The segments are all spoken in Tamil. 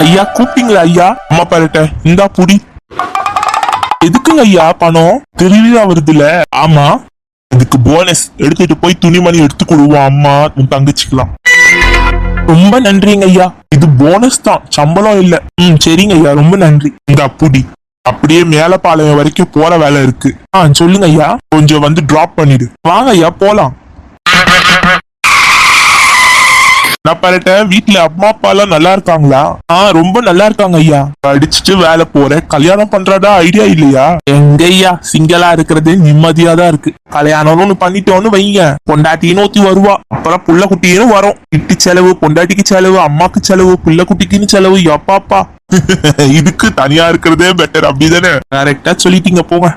ஐயா கூப்பிட்டீங்களா ஐயா? அம்மா பாருட்ட இந்தா புடி. எதுக்குங்க ஐயா பணம்? திருவிழா வருதுல. ஆமா. இதுக்கு போனஸ் எடுத்துட்டு போய் துணிமணி எடுத்து கொடுவோம் அம்மா. உன் தங்கச்சிக்கலாம் ரொம்ப நன்றிங்க ஐயா. இது போனஸ் தான். சம்பளம் இல்ல. ம் சரிங்க ஐயா. ரொம்ப நன்றி. இந்த புடி. அப்படியே மேலப்பாளையம் வரைக்கும் போற வேலை இருக்கு. ஆ சொல்லுங்க ஐயா. கொஞ்சம் வந்து டிராப் பண்ணிடு. வாங்க ஐயா போலாம். நான் வீட்ல அம்மா அப்பா எல்லாம் நல்லா இருக்காங்களா? ஆ ரொம்ப நல்லா இருக்காங்க ஐயா. படிச்சுட்டு வேலை போறேன். கல்யாணம் பண்றதா ஐடியா இல்லையா? எங்க ஐயா சிங்கிளா இருக்கிறது நிம்மதியா தான் இருக்கு. கல்யாணம்னு ஒண்ணு பண்ணிட்டோன்னு வைங்க. பொண்டாட்டின்னு ஒத்தி வருவா. அப்புறம் புள்ள குட்டியும் வரும். இட்டு செலவு பொண்டாட்டிக்கு செலவு அம்மாக்கு செலவு புள்ள குட்டிக்குன்னு செலவு எப்பாப்பா இதுக்கு தனியா இருக்கிறதே பெட்டர் அப்படிதானே? கரெக்டா சொல்லிட்டீங்க போங்க.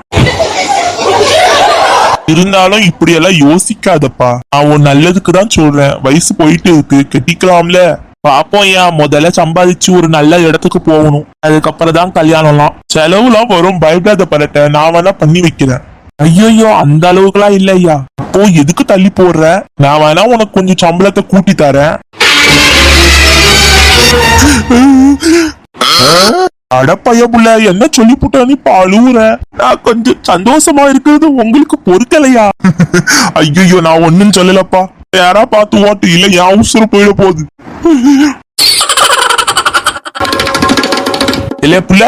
இருந்தாலும் இப்படி எல்லாம் யோசிக்காதப்பா. நான் உன் நல்லதுக்கு தான் சொல்றேன். வயசு போயிட்டு இருக்கு. கெட்டிக்கலாம்ல. பாப்போம் ஏன் முதல்ல சம்பாதிச்சு ஒரு நல்ல இடத்துக்கு போகணும். அதுக்கப்புறம் தான் கல்யாணம்லாம். செலவுலாம் வரும். பயப்படாத பரட்ட. நான் வேணா பண்ணி வைக்கிறேன். ஐயோ அந்த அளவுக்குலாம் இல்ல ஐயா. அப்போ எதுக்கு தள்ளி போடுற? நான் வேணா உனக்கு கொஞ்சம் சம்பளத்தை கூட்டி தரேன். அடப்பைய புள்ள என்ன சொல்லி புட்ட நீ அழுவுற நான் கொஞ்சம் சந்தோஷமா இருக்கிறது உங்களுக்கு பொறுக்கலையா? ஐயோ நான் ஒண்ணும் சொல்லலப்பா. யாரா பார்த்து ஓட்டு இல்ல என் உசுறு போயிட போகுது. இல்ல புள்ள?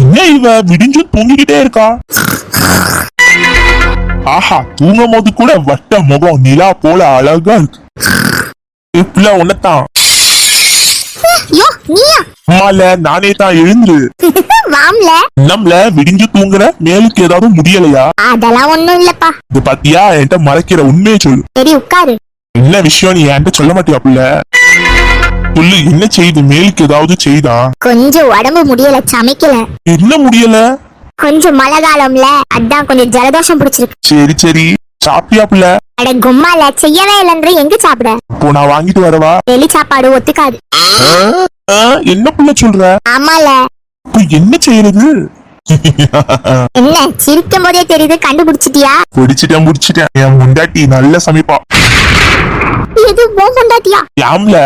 என்ன இவ விடிஞ்சு தூங்கிக்கிட்டே இருக்கா? ஆஹா தூங்கும் போது கூட வட்ட முகம் நிலா போல அழகா இருக்கு. உன்னத்தான். நீயா? அம்மால நானே தான் எழுந்துரு வாம்ல நம்மள விடிஞ்சு தூங்குற மேலுக்கு ஏதாவது முடியலையா? அதெல்லாம் ஒண்ணும் இல்லப்பா. இது பாத்தியா? என்கிட்ட மறைக்கிற உண்மையை சொல்லு. சரி உட்காரு. என்ன விஷயம் நீ என்கிட்ட சொல்ல மாட்டியா புள்ள சொல்லு என்ன செய்யுது மேலுக்கு ஏதாவது செய்தா? கொஞ்சம் உடம்பு முடியல சமைக்கல. என்ன முடியல? கொஞ்சம் மழை காலம்ல அதான் கொஞ்சம் ஜலதோஷம் பிடிச்சிருக்கு. சரி சரி. சாப்பிட்டியா புள்ள அட கும்மால செய்யவே இல்லைன்ற எங்க சாப்பிட? இப்போ நான் வாங்கிட்டு வரவா? வெளி சாப்பாடு ஒத்துக்காது. என்ன புள்ள சொல்ற? ஆமால. என்ன செய்யறது? என்ன சிரிக்கும் போதே தெரியுது கண்டுபிடிச்சிட்டியா? பிடிச்சிட்டேன் பிடிச்சிட்டேன் என் முண்டாட்டி நல்ல சமைப்பா. இது ஓ பொண்டாட்டியா யாம்ல?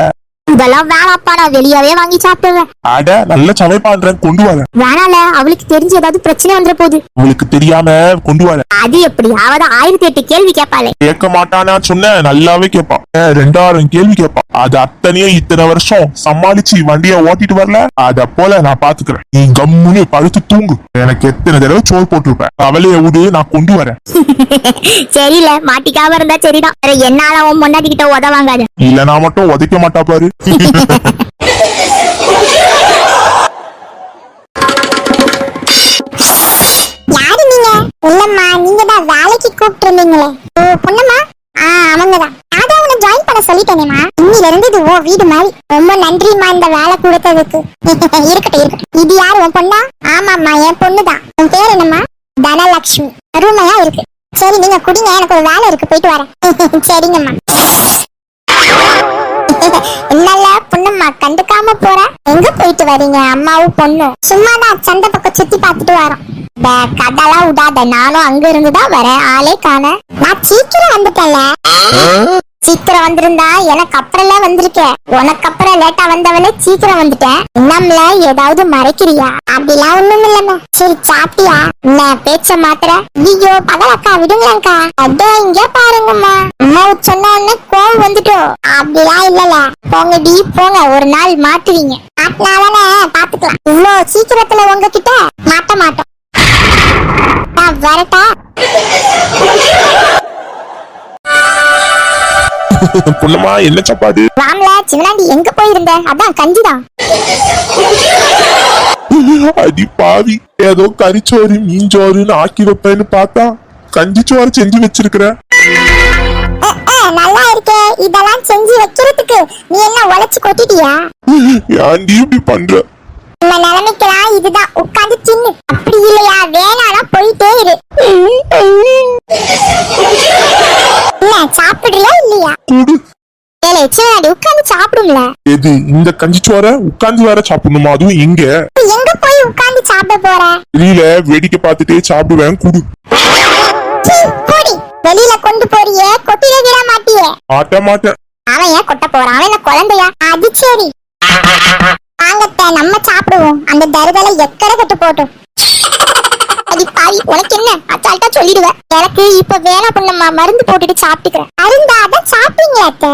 இதெல்லாம் வேணாப்பா நான் வெளியவே வாங்கி சாப்பிடுவேன். அட நல்ல சமைப்பான்றேன் கொண்டு வரேன். வேணால அவளுக்கு தெரிஞ்சு ஏதாவது பிரச்சனை வந்துட போகுது உங்களுக்கு தெரியாம கொண்டு வரேன். அது எப்படியாவது ஆயிரத்தி எட்டு கேள்வி கேட்பாளே. கேட்க மாட்டானா சொன்ன நல்லாவே கேட்பான். ஏன், ரெண்டாயிரம் கேள்வி கேட்பான். அது அத்தனையும் இத்தனை வருஷம் சமாளிச்சு வண்டிய ஓட்டிட்டு வரல? அத போல நான் பாத்துக்கிறேன். நீ கம்முன்னு படுத்து தூங்கு. எனக்கு எத்தனை தடவை சோறு போட்டிருப்பேன். கவலைய விடு நான் கொண்டு வரேன். சரியில்ல மாட்டிக்காம இருந்தா சரிதான். என்னால உன் பொண்டாட்டி கிட்ட உதவாங்காத. இல்லனா மட்டும் உதைக்க மாட்டா பாரு. யாரு நீங்க? உள்ளம்மா நீங்க தான் வேலைக்கு கூப்பிட்டு இருந்தீங்களே ஓ பொண்ணுமா ஆ அவங்க தான் அதான் உன்னை ஜாயின் பண்ண சொல்லிட்டேனேமா இன்னில இருந்து இது ஓ வீடு மாதிரி. ரொம்ப நன்றிம்மா இந்த வேலை கொடுத்ததுக்கு. இருக்கட்டும் இருக்கட்டும். இது யாரு உன் பொண்ணா? ஆமாம்மா என் பொண்ணு தான் உன் பேர் என்னம்மா? தனலட்சுமி அருமையா இருக்கு. சரி நீங்க குடிங்க எனக்கு ஒரு வேலை இருக்கு. போயிட்டு வரேன். சரிங்கம்மா. கண்டுக்காம போற? எங்க போயிட்டு வரீங்க அம்மாவும் பொண்ணும்? சும்மாதான் சந்தை பக்கம் சுத்தி பார்த்துட்டு வரோம். கதெல்லாம் விடாத. நானும் அங்க இருந்து தான் வரேன். ஆளே காண நான் சீக்கிரம் வந்துட்டேன்ல. சீக்கிரம் வந்திருந்தா எனக்கு அப்புறம்ல வந்திருக்கேன் உனக்கு அப்புறம் லேட்டா வந்தவளே சீக்கிரம் வந்துட்டேன். நம்மள ஏதாவது மறைக்கிறியா? அப்படிலாம் ஒண்ணும் இல்லம்மா. சரி சாப்பிட்டியா? நான் பேச்ச மாத்திர ஐயோ பகலக்கா விடுங்களேங்க்கா அதோ இங்க பாருங்கம்மா. அம்மா சொன்ன உடனே கோவம் வந்துட்டோம் அப்படிலாம் இல்லல போங்க டி போங்க. ஒரு நாள் மாட்டுவீங்க. மாட்டினாதானே பாத்துக்கலாம். இவ்வளோ சீக்கிரத்துல உங்ககிட்ட மாட்ட மாட்டோம். நான் வரட்டா? பொண்ணுமா என்ன சாப்பாடு? ராம்ல சிவனாண்டி எங்க போயிருந்த? அதான் கஞ்சிதான். அடி பாவி. ஏதோ கறிச்சோறு மீஞ்சோறுன்னு ஆக்கி வைப்பேன்னு பார்த்தா கஞ்சி சோறு செஞ்சு வச்சிருக்கிற. நல்லா இருக்கே. இதெல்லாம் செஞ்சு வைக்கிறதுக்கு நீ என்ன உழைச்சு கொட்டிட்டியா? ஏன்டி இப்படி பண்ற? நம்ம நிலைமைக்கெல்லாம் இதுதான். உட்காந்து தின்னு. அப்படி இல்லையா? வேணானா போயிட்டே இரு என்ன சாப்பிடுறியா இல்லையா குடு ஏலே சிவனாண்டி உட்காந்து சாப்பிடும்ல. எது இந்த கஞ்சி சோற? உட்கார்ந்து வேற சாப்பிடணுமா? அதுவும் இப்ப எங்க போய் உட்காந்து சாப்பிட போற? வெளியில வேடிக்கை பார்த்துட்டே சாப்பிடுவேன் குடு. வெளியில கொண்டு போறியே கொட்டிட விட மாட்டியே. மாட்ட மாட்டேன். அவன் ஏன் கொட்ட போறான்? அவன் குழந்தையா? அது சரி. வாங்கத்த நம்ம சாப்பிடுவோம். அந்த தருதலை எக்கட கட்டு போட்டோம். அடி பாவி உனக்கு என்ன? அச்சால்ட்டா சொல்லிடுவேன். எனக்கு இப்ப வேணாம் பொண்ணம்மா மருந்து போட்டுட்டு சாப்பிட்டுக்கிறேன். மருந்தா அதான் சாப்பிட்டீங்களா அத்த?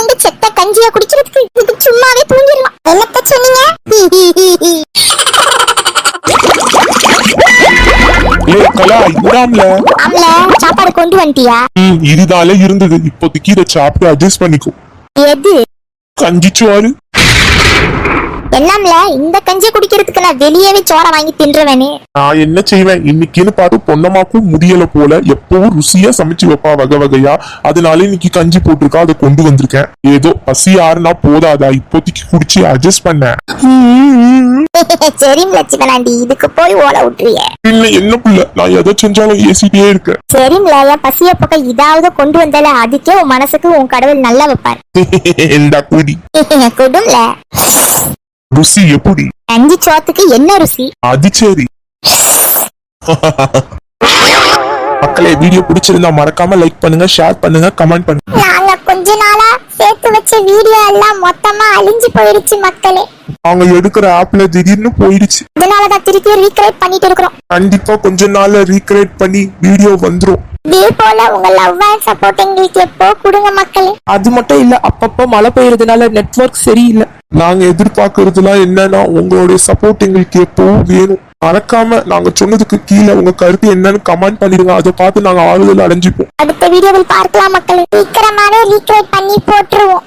இந்த செத்த கஞ்சிய குடிக்கிறதுக்கு சும்மாவே தூங்கிடலாம். என்னத்த சொன்னீங்க? சாப்பாடு கொண்டு வந்துட்டியா? இதுதால இருந்தது. இப்போதைக்கு இதை சாப்பிட்டு அட்ஜஸ்ட் பண்ணிக்கோ. எது? கஞ்சிச்சோறு எல்லாம்ல இந்த கஞ்சி குடிக்கிறதுக்கு நான் வெளியவே சோற வாங்கி தின்றுவேனே. நான் என்ன செய்வேன்? இன்னைக்குன்னு பார்த்து பொன்னமாக்கும் முடியல போல எப்பவும் ருசியா சமைச்சு வைப்பா வகை வகையா. அதனால இன்னைக்கு கஞ்சி போட்டிருக்கா அதை கொண்டு வந்திருக்கேன். ஏதோ பசி ஆறுனா போதாதா? இப்போதைக்கு குடிச்சு அட்ஜஸ்ட் பண்ணேன். சரிங்க லட்சுமணாண்டி இதுக்கு போய் ஓலை விட்டுறிய பின்ன என்ன புள்ள? நான் எதை செஞ்சாலும் ஏசிட்டே இருக்கேன். சரிங்களா என் பசிய பக்கம் இதாவது கொண்டு வந்தால அதுக்கே உன் மனசுக்கு உன் கடவுள் நல்லா வைப்பார். இந்த குடி. குடும்ல. ருசி எப்படி? அஞ்சு சோத்துக்கு என்ன ருசி? அது சரி. மக்களே வீடியோ பிடிச்சிருந்தா மறக்காம லைக் பண்ணுங்க ஷேர் பண்ணுங்க கமெண்ட் பண்ணுங்க. நாங்க கொஞ்ச நாளா சேர்த்து வச்ச வீடியோ எல்லாம் மொத்தமா அழிஞ்சு போயிடுச்சு மக்களே. அவங்க எடுக்கிற ஆப்ல திடீர்னு போயிடுச்சு. அதனாலதான் திருப்பி ரீக்ரியேட் பண்ணிட்டு இருக்கிறோம். கண்டிப்பா கொஞ்ச நாள்ல ரீக்ரியேட் பண்ணி வீடியோ வந்துரும். இதே போல உங்க லவ் அண்ட் சப்போர்ட் எங்களுக்கு எப்போ கொடுங்க மக்களே. அது மட்டும் இல்ல அப்பப்போ மழை பெய்யறதுனால நெட்வொர்க் சரியில்லை. நாங்க எதிர்பார்க்கறதுலாம் என்னன்னா உங்களுடைய சப்போர்ட் எங்களுக்கு எப்பவும் வேணும். மறக்காம நாங்க சொன்னதுக்கு கீழே உங்க கருத்து என்னன்னு கமெண்ட் பண்ணிடுங்க. அதை பார்த்து நாங்க ஆறுதல் அடைஞ்சுப்போம். அடுத்த வீடியோவில் பார்க்கலாம் மக்களே. சீக்கிரமாவே ரீக்ரியேட் பண்ணி போட்டுருவோம்.